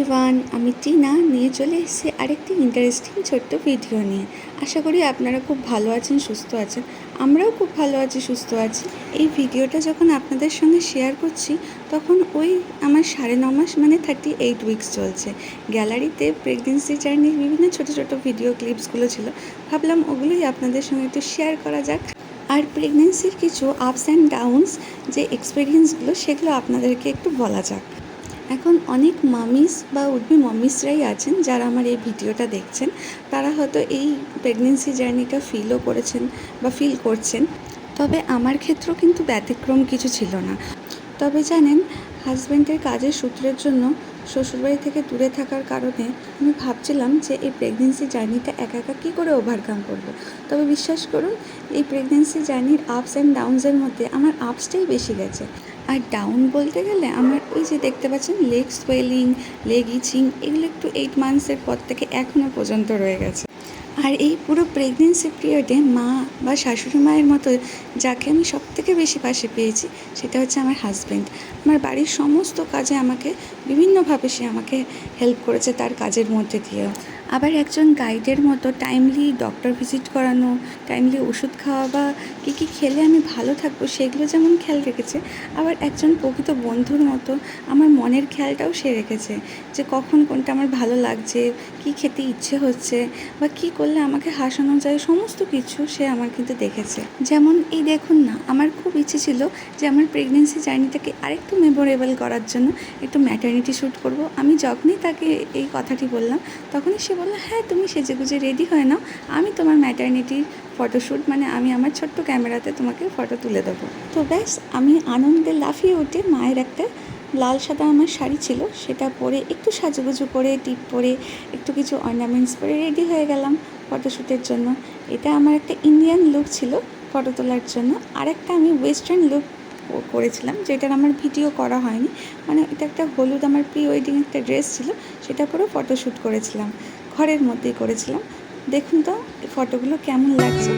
আমি টিনা। নিয়ে চলে এসেছি আরেকটি ইন্টারেস্টিং ছোট্ট ভিডিও নিয়ে। আশা করি আপনারা খুব ভালো আছেন, সুস্থ আছেন। আমরাও খুব ভালো আছি, সুস্থ আছি। এই ভিডিওটা যখন আপনাদের সঙ্গে শেয়ার করছি, তখন ওই আমার সাড়ে ন মাস মানে থার্টি এইট উইকস চলছে। গ্যালারিতে প্রেগনেন্সি জার্নির বিভিন্ন ছোট ছোট ভিডিও ক্লিপসগুলো ছিল। ভাবলাম ওগুলোই আপনাদের সঙ্গে একটু শেয়ার করা যাক। আর প্রেগনেন্সির কিছু আপস অ্যান্ড ডাউনস যে এক্সপিরিয়েন্সগুলো সেগুলো আপনাদেরকে একটু বলা যাক। এখন অনেক মামিস বা উডবি মামিসরাই আছেন যারা আমার এই ভিডিওটা দেখছেন। তারা হয়তো এই প্রেগনেন্সি জার্নিটা ফিলও করেছেন বা ফিল করছেন। তবে আমার ক্ষেত্রেও কিন্তু ব্যতিক্রম কিছু ছিল না। তবে জানেন হাজব্যান্ডের কাজের সূত্রের জন্য শ্বশুরবাড়ি থেকে দূরে থাকার কারণে আমি ভাবছিলাম যে এই প্রেগনেন্সি জার্নিটা একা একা কী করে ওভারকাম করব। তবে বিশ্বাস করুন, এই প্রেগনেন্সি জার্নির আপস অ্যান্ড ডাউনসের মধ্যে আমার আপসটাই বেশি গেছে আর ডাউন বলতে গেলে আমার ওই যে দেখতে পাচ্ছেন লেগ সোয়েলিং লেগ ইচিং এগুলো একটু এইট মান্থসের পর থেকে এখনও পর্যন্ত রয়ে গেছে আর এই পুরো প্রেগনেন্সি পিরিয়ডে মা বা শাশুড়ি মায়ের মতো যাকে আমি সব থেকে বেশি পাশে পেয়েছি, সেটা হচ্ছে আমার হাজব্যান্ড আমার বাড়ির সমস্ত কাজে আমাকে বিভিন্নভাবে সে আমাকে হেল্প করেছে তার কাজের মধ্যে দিয়েও। আবার একজন গাইডের মতো টাইমলি ডক্টর ভিজিট করানো টাইমলি ওষুধ খাওয়া বা কী কী খেলে আমি ভালো থাকব, সেগুলো যেমন খেয়াল রেখেছে, আবার একজন প্রকৃত বন্ধুর মতো আমার মনের খেয়ালটাও সে রেখেছে যে কখন কোনটা আমার ভালো লাগছে, কী খেতে ইচ্ছে হচ্ছে বা কী করলে আমাকে হাসানো যায় সমস্ত কিছু সে আমার কিন্তু দেখেছে। যেমন এই দেখুন না, আমার খুব ইচ্ছে ছিল যে আমার প্রেগনেন্সি জার্নিটাকে আরেকটু মেমোরেবল করার জন্য একটু ম্যাটার্নিটি শ্যুট করব। আমি যখনই তাকে এই কথাটি বললাম, তখনই সে বলল হ্যাঁ তুমি সেজে গুজে রেডি হয়ে নাও। আমি তোমার ম্যাটার্নিটির ফটোশ্যুট মানে আমি আমার ছোট্ট ক্যামেরাতে তোমাকে ফটো তুলে দেবো। তো ব্যাস, আমি আনন্দে লাফিয়ে উঠে মায়ের একটা লাল সাদা আমার শাড়ি ছিল, সেটা পরে একটু সাজুগুজু করে, টিপ পরে একটু কিছু অর্নামেন্টস পরে রেডি হয়ে গেলাম। ফটোশ্যুটের জন্য। এটা আমার একটা ইন্ডিয়ান লুক ছিল ফটো তোলার জন্য। আরেকটা আমি ওয়েস্টার্ন লুক করেছিলাম, যেটার আমার ভিডিও করা হয়নি। মানে এটা একটা হলুদ, আমার প্রি ওয়েডিং একটা ড্রেস ছিল, সেটা পরেও ফটোশ্যুট করেছিলাম। ঘরের মধ্যেই করেছিলাম। দেখুন তো ফটোগুলো কেমন লাগছে।